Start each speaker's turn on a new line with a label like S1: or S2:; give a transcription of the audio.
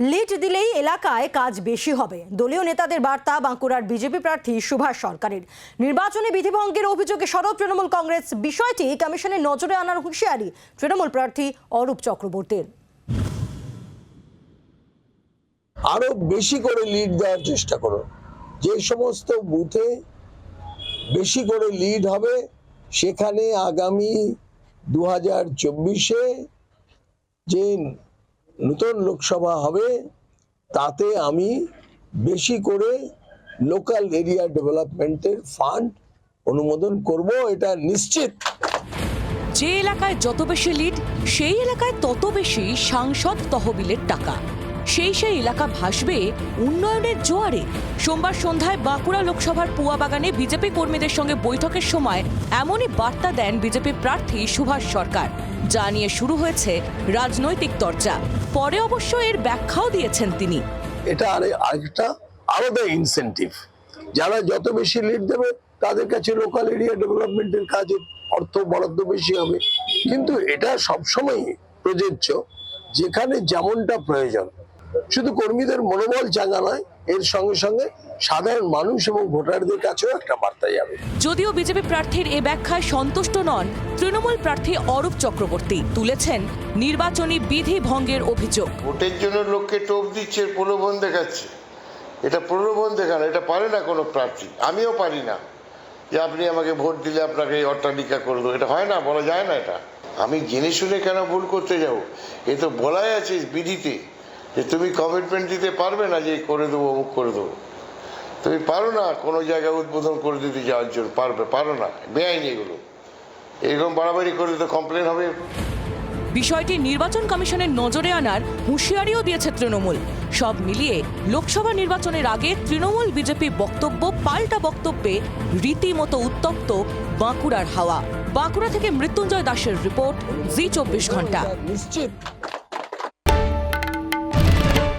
S1: Lead দিলেই এলাকায় কাজ বেশি হবে। দলীয় নেতাদের বার্তা বাঁকুড়ার বিজেপি প্রার্থী সুভাষ সরকারের। নির্বাচনী বিধিভঙ্গের অভিযোগে সরব তৃণমূল কংগ্রেস বিষয়টি কমিশনের নজরে আনার হুঁশিয়ারি তৃণমূল প্রার্থী অরূপ চক্রবর্তীর।
S2: আরও বেশি করে লিড দেওয়ার চেষ্টা করো। যে সমস্ত বুথে বেশি করে লিড হবে, সেখানে আগামী দু হাজার চব্বিশে যে নতুন লোকসভা হবে, তাতে আমি বেশি করে লোকাল এরিয়া ডেভেলপমেন্টের ফান্ড অনুমোদন করব, এটা নিশ্চিত।
S3: যে এলাকায় যত বেশি লিড, সেই এলাকায় তত বেশি সাংসদ তহবিলের টাকা। সেই সেই এলাকা ভাসবে উন্নয়নের জোয়ারে। সোমবার সন্ধ্যায় বাঁকুড়া লোকসভার পুয়া বাগানে বিজেপি কর্মীদের সঙ্গে বৈঠকের সময় এমনই বার্তা দেন বিজেপি প্রার্থী সুভাষ সরকার। যা নিয়ে শুরু হয়েছে রাজনৈতিক চর্চা পরে অবশ্য এর ব্যাখ্যাও দিয়েছেন তিনি।
S2: এটা আরে আরেকটা আলাদা ইনসেন্টিভ যারা যত বেশি লিড দেবে, তাদের কাছে লোকাল এরিয়া ডেভেলপমেন্টের কাজে অর্থ বরাদ্দ বেশি হবে। কিন্তু এটা সবসময় প্রযোজ্য। যেখানে যেমনটা প্রয়োজন শুধু কর্মীদের মনোবল চাঙ্গা নয় এর সঙ্গে সঙ্গে সাধারণ মানুষ এবং ভোটারদের কাছেও একটা বার্তা যাবে
S3: যদিও বিজেপি প্রার্থীর এ ব্যাখ্যায় সন্তুষ্ট নন তৃণমূল প্রার্থী অরূপ চক্রবর্তী তুলেছেন নির্বাচনী বিধি ভঙ্গের অভিযোগ।
S4: ভোটের জন্য লোককে টোপ দিচ্ছে প্রলোভন দেখাচ্ছে। এটা প্রলোভন দেখানো এটা পারে না কোনো প্রার্থী। আমিও পারি না যে আপনি আমাকে ভোট দিলে আপনাকে এই অট্টালিকা করে দেবো এটা হয় না বলা যায় না এটা। আমি জেনে শুনে কেন ভুল করতে যাব? এ তো বলাই আছে বিধিতে। যে তুমি কমিটমেন্ট দিতে পারবে না যে করে দেবো অমুক করে দেবো। তুমি পারো না কোনো জায়গায় উদ্বোধন করে দিতে যাওয়ার জন্য পারবে পারো না বেআইনি এগুলো। এরকম বাড়াবাড়ি করলে তো কমপ্লেন হবে।
S3: বিষয়টি নির্বাচন কমিশনের নজরে আনার হুঁশিয়ারিও দিয়েছে তৃণমূল। সব মিলিয়ে লোকসভা নির্বাচনের আগে তৃণমূল বিজেপি বক্তব্য পাল্টা বক্তব্যে রীতিমতো উত্তপ্ত বাঁকুড়ার হাওয়া। বাঁকুড়া থেকে মৃত্যুঞ্জয় দাসের রিপোর্ট জি চব্বিশ ঘণ্টা।
S2: নিশ্চিত।